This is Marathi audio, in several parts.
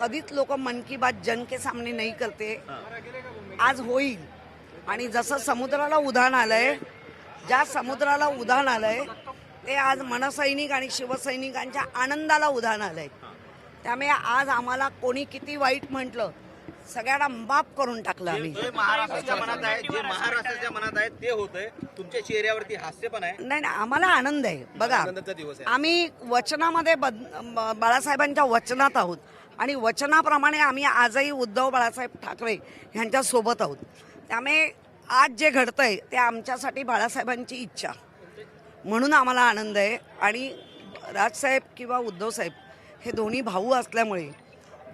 कधीच लोक मन की बात जन के सामने नाही करते. आज होईल. आणि जसं समुद्राला उधाण आलंय ज्या समुद्राला उधाण आलंय ते आज मनसैनिक आणि शिवसैनिकांच्या आनंदाला उधाण आलंय. त्यामुळे आज आम्हाला कोणी किती वाईट म्हटलं सगळ्यांना माफ करून टाकलं आम्ही. महाराष्ट्राच्या मनात आहे जे महाराष्ट्राच्या मनात आहे ते होतंय. तुमच्या चेहऱ्यावरती हास्य पण आहे. नाही नाही आम्हाला आनंद आहे. बघा आनंदाचा दिवस आहे. आम्ही वचनामध्ये बद- बाळासाहेबांच्या वचनात आहोत. आणि वचनाप्रमाणे आम्ही आजही उद्धव बाळासाहेब ठाकरे यांच्या सोबत आहोत. त्यामुळे आज जे घडतंय ते आमच्यासाठी बाळासाहेबांची इच्छा. म्हणून आम्हाला आनंद आहे आणि राजसाहेब किंवा उद्धवसाहेब हे दोन्ही भाऊ असल्यामुळे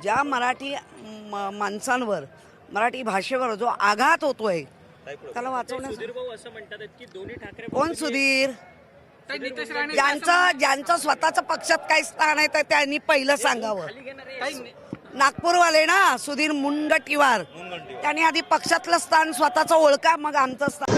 ज्या मराठी म- माणसांवर मराठी भाषेवर जो आघात त्याला असं म्हणतात की दोन्ही ठाकरे कोण सुधीर? ज्यांचं ज्यांचं स्वतःचं पक्षात काही स्थान आहे तर त्यांनी पहिलं सांगावं. नागपूरवाले ना सुधीर मुनगटीवार त्यांनी आधी पक्षातलं स्थान स्वतःचं ओळखा मग आमचं स्थान.